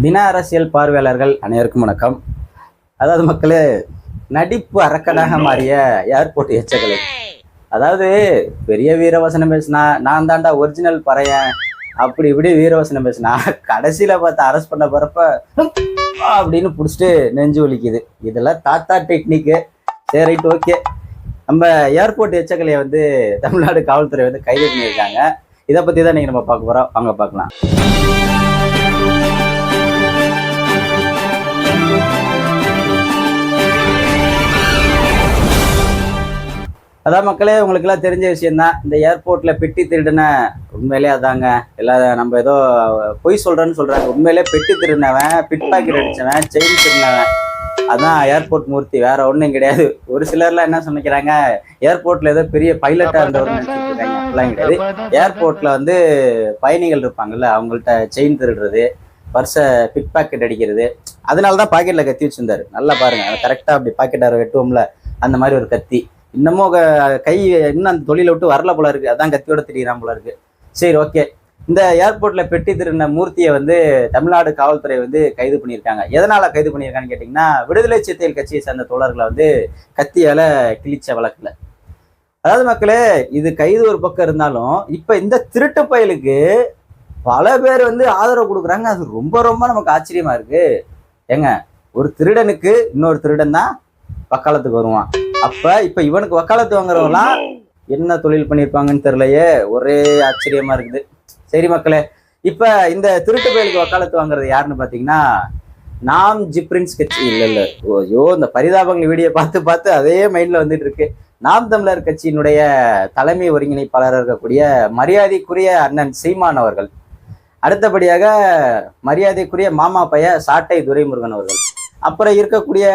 தின அரசியல் பார்வையாளர்கள் அனைவருக்கும் வணக்கம். அதாவது மக்களே நடிப்பு அரக்கனாக மாறிய ஏர்போர்ட் எச்சக்கலை அதாவது பெரிய வீரவசனம் பேசினா நான் தாண்டா ஒரிஜினல் பறையன். அப்படி இப்படி வீரவசனம் பேசினா கடைசியில பார்த்து அரெஸ்ட் பண்ண போறப்ப அப்படின்னு பிடிச்சிட்டு நெஞ்சு வலிக்குது. இதெல்லாம் தாத்தா டெக்னிக்கு சரி ரைட் ஓகே நம்ம ஏர்போர்ட் எச்சக்கலையை வந்து தமிழ்நாடு காவல்துறை வந்து கைது பண்ணியிருக்காங்க. இதை பத்தி தான் நீங்க நம்ம பார்க்க போறோம். வாங்க பார்க்கலாம். அதான் மக்களே உங்களுக்கு எல்லாம் தெரிஞ்ச விஷயம் தான் இந்த ஏர்போர்ட்ல பெட்டி திருடின உண்மையிலே அதாங்க. எல்லாம் நம்ம ஏதோ பொய் சொல்றேன்னு சொல்றாங்க. உண்மையிலே பெட்டி திருடினவன் பிட் பாக்கெட் அடிச்சவன் செயின் திருடினவன். அதான் ஏர்போர்ட் மூர்த்தி வேற ஒண்ணும் கிடையாது. ஒரு சிலர்லாம் என்ன சொன்னிக்கிறாங்க ஏர்போர்ட்ல ஏதோ பெரிய பைலட்டா இருந்தவர் அப்படிலாம் கிடையாது. ஏர்போர்ட்ல வந்து பயணிகள் இருப்பாங்கல்ல அவங்கள்ட்ட செயின் திருடுறது பர்ஸை பிக் பாக்கெட் அடிக்கிறது. அதனால தான் பாக்கெட்ல கத்தி வச்சிருந்தாரு. நல்லா பாருங்க கரெக்டா அப்படி பாக்கெட் வெட்டுவோம்ல அந்த மாதிரி ஒரு கத்தி. இன்னமும் க- கை இன்னும் அந்த தொழிலை விட்டு வரல போல இருக்கு. அதான் கத்தியோட திரியிறான் போல இருக்கு. சரி ஓகே இந்த ஏர்போர்ட்ல பெட்டி திருந்த மூர்த்தியை வந்து தமிழ்நாடு காவல்துறை வந்து கைது பண்ணியிருக்காங்க. எதனால கைது பண்ணியிருக்காங்கன்னு கேட்டிங்கன்னா விடுதலை சிறுத்தைகள் கட்சியை சேர்ந்த தோழர்களை வந்து கத்தியால கிழிச்ச வழக்குல. அதாவது மக்களே இது கைது ஒரு பக்கம் இருந்தாலும் இப்ப இந்த திருட்டு பயலுக்கு பல பேர் வந்து ஆதரவு கொடுக்குறாங்க. அது ரொம்ப ரொம்ப நமக்கு ஆச்சரியமா இருக்கு. ஏங்க ஒரு திருடனுக்கு இன்னொரு திருடன் தான் பக்காலத்துக்கு வருவான். அப்ப இப்ப இவனுக்கு வக்காலத்து வாங்குறவங்களாம் என்ன தொழில் பண்ணியிருப்பாங்கன்னு தெரியலையே. ஒரே ஆச்சரியமா இருக்குது. சரி மக்களே இப்ப இந்த திருட்டு பயலுக்கு வக்காலத்து வாங்குறது யாருன்னு பாத்தீங்கன்னா நாம் ஜிப்ரின்ஸ் கட்சி. இல்ல இல்ல. ஐயோ இந்த பரிதாபங்கள் வீடியோ பார்த்து பார்த்து அதே மைண்ட்ல வந்துட்டு இருக்கு. நாம் தமிழர் கட்சியினுடைய தலைமை ஒருங்கிணைப்பாளர் இருக்கக்கூடிய மரியாதைக்குரிய அண்ணன் சீமான் அவர்கள் அடுத்தபடியாக மரியாதைக்குரிய மாமா பைய சாட்டை துரைமுருகன் அவர்கள். அப்புறம் இருக்கக்கூடிய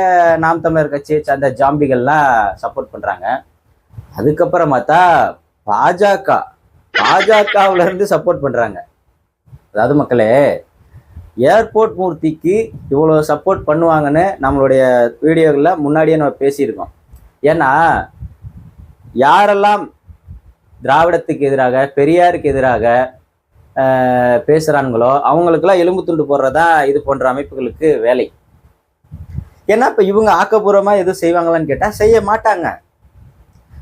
நாம் தமிழர் கட்சியை சார்ந்த ஜாம்பிகள்லாம் சப்போர்ட் பண்றாங்க. அதுக்கப்புறம் பார்த்தா பாஜக பாஜகவுல இருந்து சப்போர்ட் பண்றாங்க. அதாவது மக்களே ஏர்போர்ட் மூர்த்திக்கு இவ்வளோ சப்போர்ட் பண்ணுவாங்கன்னு நம்மளுடைய வீடியோகளில் முன்னாடியே நம்ம பேசியிருக்கோம். ஏன்னா யாரெல்லாம் திராவிடத்துக்கு எதிராக பெரியாருக்கு எதிராக பேசுகிறாங்களோ அவங்களுக்கெல்லாம் எலும்பு துண்டு போடுறதா இது போன்ற அமைப்புகளுக்கு வேலை. ஏன்னா இப்போ இவங்க ஆக்கப்பூர்வமாக எதுவும் செய்வாங்களான்னு கேட்டால் செய்ய மாட்டாங்க.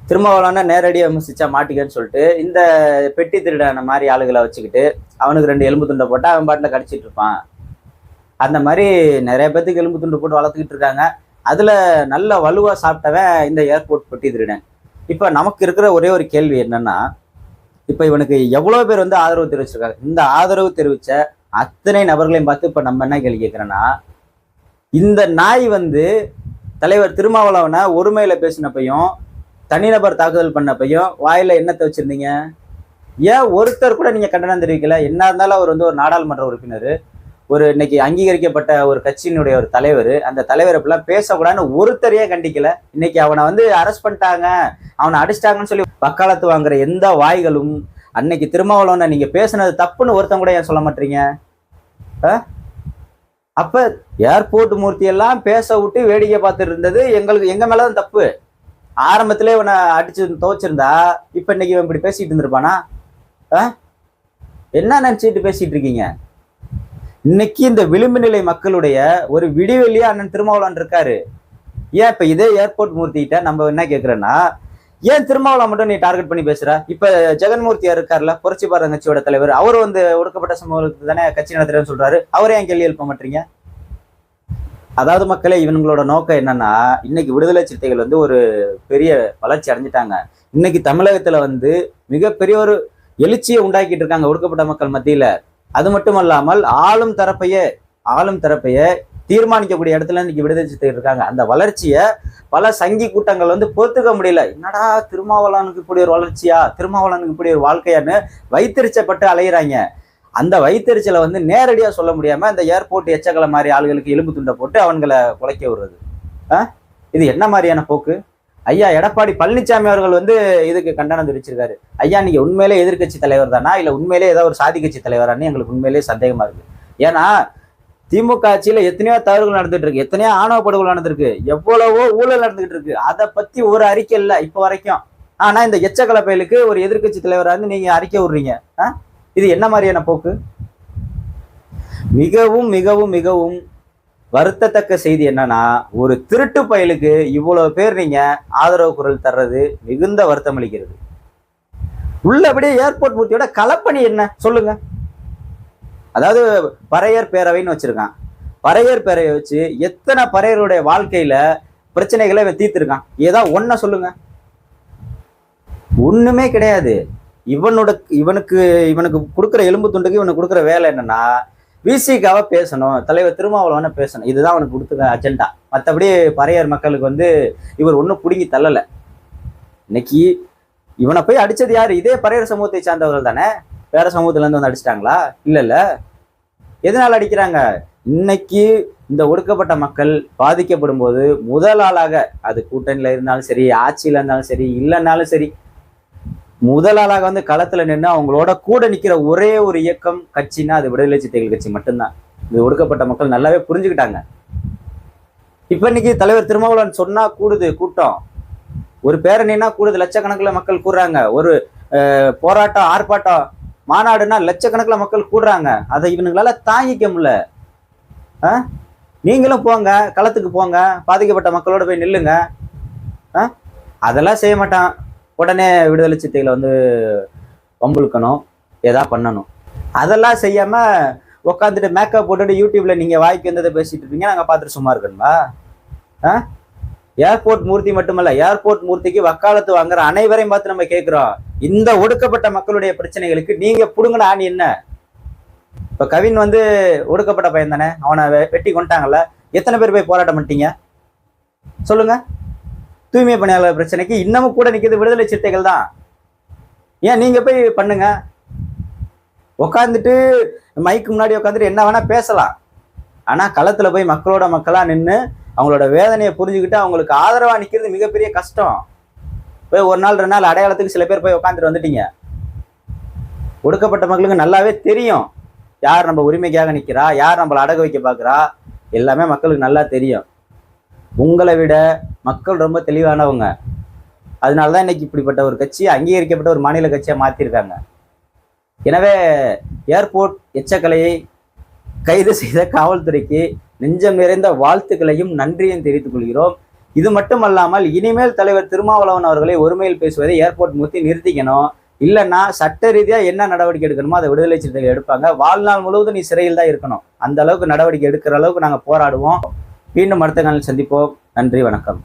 திருமாவளவனா நேரடியாக விமர்சிச்சா மாட்டிக்கன்னு சொல்லிட்டு இந்த பெட்டி திருடான மாதிரி ஆளுகளை வச்சுக்கிட்டு அவனுக்கு ரெண்டு எலும்பு துண்டை போட்டால் அவன் பாட்டில் கடிச்சிட்டு இருப்பான். அந்த மாதிரி நிறைய பேத்துக்கு எலும்பு துண்டு போட்டு வளர்த்துக்கிட்டு இருக்காங்க. அதில் நல்ல வலுவாக சாப்பிட்டவன் இந்த ஏர்போர்ட் பெட்டி திருடன். இப்போ நமக்கு இருக்கிற ஒரே ஒரு கேள்வி என்னன்னா இப்போ இவனுக்கு எவ்வளோ பேர் வந்து ஆதரவு தெரிவிச்சிருக்காங்க? இந்த ஆதரவு தெரிவித்த அத்தனை நபர்களையும் பார்த்து இப்போ நம்ம என்ன கேள்வி கேட்குறேன்னா இந்த நாய் வந்து தலைவர் திருமாவளவனை ஒருமையில பேசினப்பையும் தனிநபர் தாக்குதல் பண்ணப்பையும் வாயில என்னத்தை வச்சிருந்தீங்க? ஏன் ஒருத்தர் கூட நீங்க கண்டனம் தெரிவிக்கல? என்ன இருந்தாலும் அவர் வந்து ஒரு நாடாளுமன்ற உறுப்பினர். ஒரு இன்னைக்கு அங்கீகரிக்கப்பட்ட ஒரு கட்சியினுடைய ஒரு தலைவர். அந்த தலைவர் இப்பெல்லாம் பேசக்கூடாதுன்னு ஒருத்தரையே கண்டிக்கல. இன்னைக்கு அவனை வந்து அரெஸ்ட் பண்ணிட்டாங்க. அவனை அடிச்சிட்டாங்கன்னு சொல்லி வக்காலத்து வாங்குற எந்த வாய்களும் அன்னைக்கு திருமாவளவனை நீங்க பேசுனது தப்புன்னு ஒருத்தன் கூட ஏன் சொல்ல மாட்டீங்க? அப்ப ஏர்போர்ட் மூர்த்தி எல்லாம் பேச விட்டு வேடிக்கை பார்த்துட்டு இருந்தது. எங்களுக்கு எங்க மேலதான் தப்பு. ஆரம்பத்திலே இவனை அடிச்சு துவச்சிருந்தா இப்ப இன்னைக்கு இவன் இப்படி பேசிட்டு இருந்திருப்பானா? என்ன நினைச்சிட்டு பேசிட்டு இருக்கீங்க? இன்னைக்கு இந்த விளிம்பு நிலை மக்களுடைய ஒரு விடிவெளியா அண்ணன் திருமாவளவன் இருக்காரு. ஏன் இப்ப இதே ஏர்போர்ட் மூர்த்திகிட்ட நம்ம என்ன கேக்குறோன்னா ஏன் திருமாவளவன் மட்டும் நீ டார்கெட் பண்ணி பேசுற? இப்ப ஜெகன்மூர்த்தியா இருக்கார்ல? புரட்சி பாரத கட்சியோட தலைவர். அவர் வந்து ஒடுக்கப்பட்ட சமூகத்துக்கு தானே கட்சி நடத்துறேன்னு சொல்றாரு. அவரே ஏன் கேள்வி எழுப்ப மாட்டீங்க? அதாவது மக்களே இவங்களோட நோக்கம் என்னன்னா இன்னைக்கு விடுதலை சிறுத்தைகள் வந்து ஒரு பெரிய வளர்ச்சி அடைஞ்சிட்டாங்க. இன்னைக்கு தமிழகத்துல வந்து மிகப்பெரிய ஒரு எழுச்சியை உண்டாக்கிட்டு இருக்காங்க ஒடுக்கப்பட்ட மக்கள் மத்தியில. அது மட்டும் அல்லாமல் ஆளும் தரப்பையே ஆளும் தரப்பையே தீர்மானிக்கக்கூடிய இடத்துல இன்னைக்கு விடுதலை சிறுத்தைகள் இருக்காங்க. அந்த வளர்ச்சியை பல சங்கி கூட்டங்கள் வந்து பொறுத்துக்க முடியல. என்னடா திருமாவளவனுக்கு இப்படி ஒரு வளர்ச்சியா? திருமாவளவனுக்கு இப்படி ஒரு வாழ்க்கையான்னு வைத்தறிச்சப்பட்டு அலையிறாங்க. அந்த வைத்தறிச்சலை வந்து நேரடியாக சொல்ல முடியாம இந்த ஏர்போர்ட் எச்சக்கலை மாதிரி ஆளுகளுக்கு எலும்பு துண்டை போட்டு அவன்களை குலைக்க விடுறது. ஆ? இது என்ன மாதிரியான போக்கு? ஐயா எடப்பாடி பழனிசாமி அவர்கள் வந்து இதுக்கு கண்டனம் தெரிவிச்சிருக்காரு. ஐயா நீங்க உண்மையிலே எதிர்க்கட்சி தலைவர் தானா இல்லை உண்மையிலே ஏதாவது ஒரு சாதி கட்சி தலைவரான்னு எங்களுக்கு உண்மையிலேயே சந்தேகமா இருக்கு. ஏன்னா திமுக ஆட்சியில எத்தனையோ தவறுகள் நடந்துட்டு இருக்கு. எத்தனையோ ஆணவ படுகொலை நடந்திருக்கு. எவ்வளவோ ஊழல் நடந்துகிட்டு இருக்கு. அதை பத்தி ஒரு அறிக்கை இல்லை இப்போ வரைக்கும். ஆனா இந்த எச்சக்கலை பயலுக்கு ஒரு எதிர்க்கட்சி தலைவராக இருந்து நீங்க அறிக்கை விடுறீங்க. ஆ? இது என்ன மாதிரியான போக்கு? மிகவும் மிகவும் மிகவும் வருத்தத்தக்க செய்தி என்னன்னா ஒரு திருட்டு பயலுக்கு இவ்வளவு பேர் நீங்க ஆதரவு குரல் தர்றது மிகுந்த வருத்தம் அளிக்கிறது உள்ளபடியே ஏர்போர்ட் பூர்த்தியோட கலப்பணி என்ன? சொல்லுங்க. அதாவது பறையர் பேரவைன்னு வச்சிருக்கான். பறையர் பேரவை வச்சு எத்தனை பறையருடைய வாழ்க்கையில பிரச்சனைகளை இவன் தீர்த்திருக்கான்? ஏதாவது ஒன்ன சொல்லுங்க. ஒண்ணுமே கிடையாது. இவனோட இவனுக்கு இவனுக்கு கொடுக்குற எலும்பு துண்டுக்கு இவனுக்கு கொடுக்குற வேலை என்னன்னா விசிக்காக பேசணும் தலைவர் திருமாவளவன பேசணும். இதுதான் அவனுக்கு கொடுத்துருக்க அஜெண்டா மற்றபடி பறையர் மக்களுக்கு வந்து இவர் ஒன்றும் பிடுங்கி தள்ளலை. இன்னைக்கு இவனை போய் அடிச்சது யார்? இதே பறையர் சமூகத்தை சார்ந்தவர்கள் தானே? வேற சமூகத்துல இருந்து வந்து அடிச்சிட்டாங்களா? இல்ல இல்ல. எதனால அடிக்கிறாங்க? இன்னைக்கு இந்த ஒடுக்கப்பட்ட மக்கள் பாதிக்கப்படும் போது முதல் ஆளாக அது கூட்டணியில இருந்தாலும் சரி ஆட்சியில இருந்தாலும் சரி இல்லைன்னாலும் சரி முதல் ஆளாக வந்து களத்துல நின்று அவங்களோட கூட நிக்கிற ஒரே ஒரு இயக்கம் கட்சின்னா அது விடுதலை சிறுத்தைகள் கட்சி மட்டும்தான். இது ஒடுக்கப்பட்ட மக்கள் நல்லாவே புரிஞ்சுக்கிட்டாங்க. இப்ப இன்னைக்கு தலைவர் திருமாவளவன் சொன்னா கூடுது கூட்டம். ஒரு பேரணின்னா கூடுது. லட்சக்கணக்கில் மக்கள் கூடுறாங்க. ஒரு அஹ், போராட்டம் ஆர்ப்பாட்டம் மாநாடுனா லட்சக்கணக்கில் மக்கள் கூடுறாங்க. அதை இவனுங்களால தாங்கிக்க முடியல. ஆ? நீங்களும் போங்க களத்துக்கு போங்க பாதிக்கப்பட்ட மக்களோட போய் நில்லுங்க. ஆ? அதெல்லாம் செய்ய மாட்டான். உடனே விடுதலை சித்தைகளை வந்து வம்புழுக்கணும் ஏதா பண்ணணும். அதெல்லாம் செய்யாம உட்காந்துட்டு மேக்கப் போட்டுட்டு யூடியூப்ல நீங்க வாய்க்கு வந்ததை பேசிட்டு இருப்பீங்க. நாங்கள் பார்த்துட்டு சும்மா இருக்கணுமா? ஆ? ஏர்போர்ட் மூர்த்தி மட்டுமல்ல ஏர்போர்ட் மூர்த்திக்கு வக்காலத்து வாங்குற அனைவரையும் பார்த்து நம்ம கேட்கிறோம். இந்த ஒடுக்கப்பட்ட மக்களுடைய பிரச்சனைகளுக்கு நீங்க புடுங்கின ஆணி என்ன? இப்ப கவின் வந்து ஒடுக்கப்பட்ட பையன் தானே அவனை வெட்டி கொண்டாங்கல்ல எத்தனை பேர் போய் போராட்டம் பண்ணிட்டீங்க? சொல்லுங்க. தூய்மை பணியாளர் பிரச்சனைக்கு இன்னமும் கூட நிற்கிறது விடுதலை சிறுத்தைகள் தான். ஏன் நீங்க போய் பண்ணுங்க? உட்காந்துட்டு மைக்கு முன்னாடி உட்காந்துட்டு என்ன வேணா பேசலாம். ஆனா களத்துல போய் மக்களோட மக்களா நின்று அவங்களோட வேதனையை புரிஞ்சுக்கிட்டு அவங்களுக்கு ஆதரவாக நிற்கிறது மிகப்பெரிய கஷ்டம். போய் ஒரு நாள் ரெண்டு நாள் அடையாளத்துக்கு சில பேர் போய் உட்காந்துட்டு வந்துட்டீங்க. ஒடுக்கப்பட்ட மக்களுக்கு நல்லாவே தெரியும். யார் நம்ம உரிமைக்காக நிற்கிறா யார் நம்மளை அடகு வைக்க பார்க்குறா? எல்லாமே மக்களுக்கு நல்லா தெரியும். உங்களை விட மக்கள் ரொம்ப தெளிவானவங்க. அதனால தான் இன்னைக்கு இப்படிப்பட்ட ஒரு கட்சி அங்கீகரிக்கப்பட்ட ஒரு மாநில கட்சியாக மாற்றிருக்காங்க எனவே ஏர்போர்ட் எச்சக்கலையை கைது செய்த காவல்துறைக்கு நெஞ்சம் நிறைந்த வாழ்த்துக்களையும் நன்றியும் தெரிவித்துக் கொள்கிறோம். இது மட்டுமல்லாமல் இனிமேல் தலைவர் திருமாவளவன் அவர்களை ஒருமையில் பேசுவதை ஏர்போர்ட் முத்தி நிறுத்திக்கணும். இல்லைன்னா சட்ட ரீதியா என்ன நடவடிக்கை எடுக்கணுமோ அதை விடுதலை சிறுத்தைகள் எடுப்பாங்க. வாழ்நாள் முழுவதும் நீ சிறையில் தான் இருக்கணும். அந்த அளவுக்கு நடவடிக்கை எடுக்கிற அளவுக்கு நாங்கள் போராடுவோம். மீண்டும் அடுத்த நாளில் சந்திப்போம். நன்றி வணக்கம்.